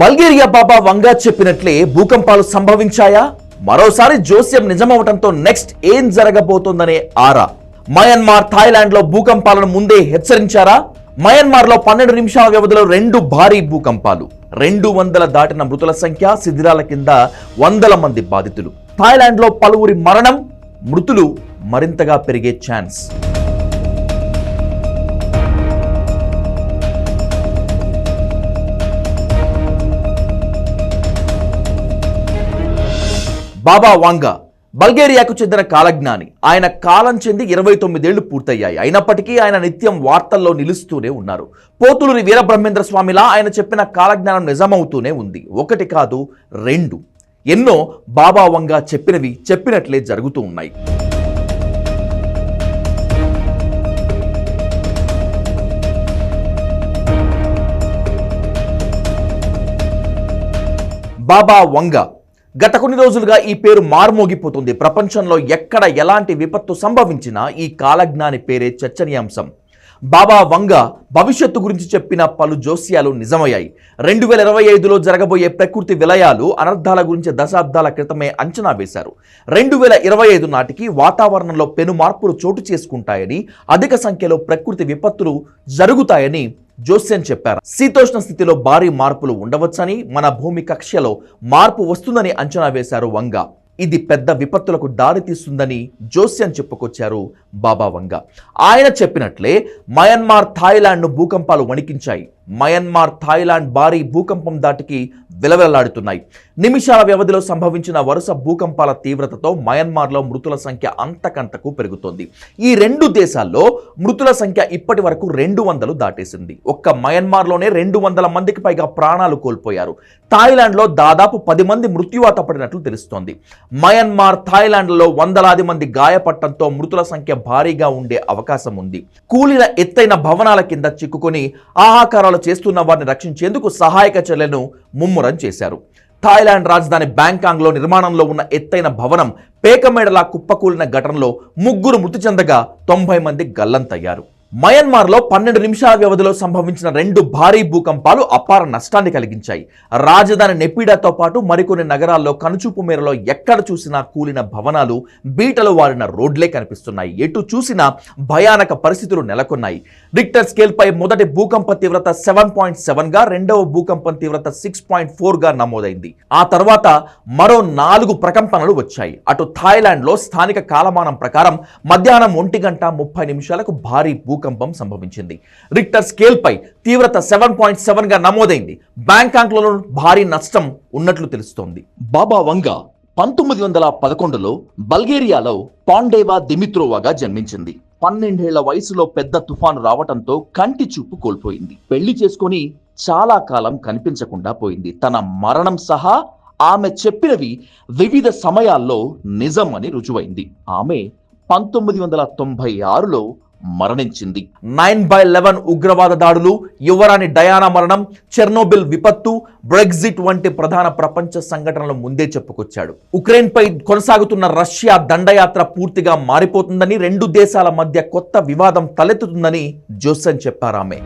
బల్గేరియా బాబా వంగా చెప్పినట్లే భూకంపాలు సంభవించాయా? మరోసారి జోస్యం నిజమవటంతో నెక్స్ట్ ఏం జరగబోతోందనే ఆరా. మయన్మార్ థాయిలాండ్లో భూకంపాలను ముందే హెచ్చరించారా? మయన్మార్లో పన్నెండు నిమిషాల వ్యవధిలో రెండు భారీ భూకంపాలు. రెండు వందల దాటిన మృతుల సంఖ్య శిథిరాల కింద వందల మంది బాధితులు. థాయిలాండ్లో పలువురి మరణం మృతులు మరింతగా పెరిగే ఛాన్స్. బాబా వాంగా బల్గేరియాకు చెందిన కాలజ్ఞాని. ఆయన కాలం చెంది ఇరవై తొమ్మిదేళ్ళు పూర్తయ్యాయి. అయినప్పటికీ ఆయన నిత్యం వార్తల్లో నిలుస్తూనే ఉన్నారు. పోతులూరి వీరబ్రహ్మేంద్ర స్వామిలా ఆయన చెప్పిన కాలజ్ఞానం నిజమవుతూనే ఉంది. ఒకటి కాదు రెండు. ఎన్నో బాబా వంగా చెప్పినవి చెప్పినట్లే జరుగుతూ ఉన్నాయి. బాబా వంగ గత కొన్ని రోజులుగా ఈ పేరు మార్మోగిపోతుంది. ప్రపంచంలో ఎక్కడ ఎలాంటి విపత్తు సంభవించినా ఈ కాలజ్ఞాని పేరే చర్చనీయాంశం. బాబా వంగ భవిష్యత్తు గురించి చెప్పిన పలు జోస్యాలు నిజమయ్యాయి. రెండు వేల ఇరవై ఐదులో జరగబోయే ప్రకృతి విలయాలు అనర్థాల గురించి దశాబ్దాల క్రితమే అంచనా వేశారు. రెండు వేల ఇరవై ఐదు నాటికి వాతావరణంలో పెను మార్పులు చోటు చేసుకుంటాయని అధిక సంఖ్యలో ప్రకృతి విపత్తులు జరుగుతాయని జోస్యన్ చెప్పారు. శీతోష్ణ స్థితిలో భారీ మార్పులు ఉండవచ్చని మన భూమి కక్ష్యలో మార్పు వస్తుందని అంచనా వేశారు వంగ. ఇది పెద్ద విపత్తులకు దారితీస్తుందని జోస్యం చెప్పుకొచ్చారు బాబా వంగ. ఆయన చెప్పినట్లే మయన్మార్ థాయిలాండ్ను భూకంపాలు వణికించాయి. మయన్మార్ థాయిలాండ్ భారీ భూకంపం దాటికి విలవిలలాడుతున్నాయి. నిమిషాల వ్యవధిలో సంభవించిన వరుస భూకంపాల తీవ్రతతో మయన్మార్లో మృతుల సంఖ్య అంతకంతకు పెరుగుతోంది. ఈ రెండు దేశాల్లో మృతుల సంఖ్య ఇప్పటి వరకు రెండు వందలు దాటేసింది. ఒక్క మయన్మార్లోనే రెండు వందల మందికి పైగా ప్రాణాలు కోల్పోయారు. థాయిలాండ్లో దాదాపు పది మంది మృత్యువాత పడినట్లు తెలుస్తోంది. మయన్మార్ థాయిలాండ్లో వందలాది మంది గాయపడటంతో మృతుల సంఖ్య భారీగా ఉండే అవకాశం ఉంది. కూలిన ఎత్తైన భవనాల కింద చిక్కుకొని ఆహాకారాలు చేస్తున్న వారిని రక్షించేందుకు సహాయక చర్యలను ముమ్మర చేశారు. థాయిలాండ్ రాజధాని బ్యాంకాంగ్లో నిర్మాణంలో ఉన్న ఎత్తైన భవనం పేకమేడలా కుప్పకూలిన ఘటనలో ముగ్గురు మృతి చెందగా తొంభై మంది గల్లంతయ్యారు. మయన్మార్లో పన్నెండు నిమిషాల వ్యవధిలో సంభవించిన రెండు భారీ భూకంపాలు అపార నష్టాన్ని కలిగించాయి. రాజధాని నెపిడాతో పాటు మరికొన్ని నగరాల్లో కనుచూపు మేరలో ఎక్కడ చూసినా కూలిన భవనాలు బీటలు వారిన రోడ్లే కనిపిస్తున్నాయి. ఎటు చూసినా భయానక పరిస్థితులు నెలకొన్నాయి. రిక్టర్ స్కేల్పై మొదటి భూకంప తీవ్రత సెవెన్ పాయింట్ సెవెన్గా రెండవ భూకంపం తీవ్రత సిక్స్ పాయింట్ ఫోర్గా నమోదైంది. ఆ తర్వాత మరో నాలుగు ప్రకంపనలు వచ్చాయి. అటు థాయిలాండ్లో స్థానిక కాలమానం ప్రకారం మధ్యాహ్నం ఒంటి గంట ముప్పై నిమిషాలకు భారీ భూకంపం సంభవించింది. రిక్టర్ స్కేల్పై తీవ్రత సెవెన్ పాయింట్ సెవెన్గా నమోదైంది. బ్యాంకాక్లలో భారీ నష్టం ఉన్నట్లు తెలుస్తోంది. బాబా వంగ పంతొమ్మిది వందల పదకొండులో బల్గేరియాలో పాండేవా దిమిత్రోవాగా జన్మించింది. పన్నెండేళ్ళ వయసులో పెద్ద తుఫాను రావటంతో కంటి చూపు కోల్పోయింది. పెళ్ళి చేసుకొని చాలా కాలం కనిపించకుండా పోయింది. తన మరణం సహా ఆమె చెప్పినవి వివిధ సమయాల్లో నిజం అని రుజువైంది. ఆమె పంతొమ్మిది వందల తొంభై ఆరులో మరణించింది. నైన్ బై లెవెన్ ఉగ్రవాద దాడులు యువరాణి డయానా మరణం చెర్నోబిల్ విపత్తు బ్రెగ్జిట్ వంటి ప్రధాన ప్రపంచ సంఘటనలు ముందే చెప్పుకొచ్చాడు. ఉక్రెయిన్ పై కొనసాగుతున్న రష్యా దండయాత్ర పూర్తిగా మారిపోతుందని రెండు దేశాల మధ్య కొత్త వివాదం తలెత్తుతుందని జోసెన్ చెప్పారామె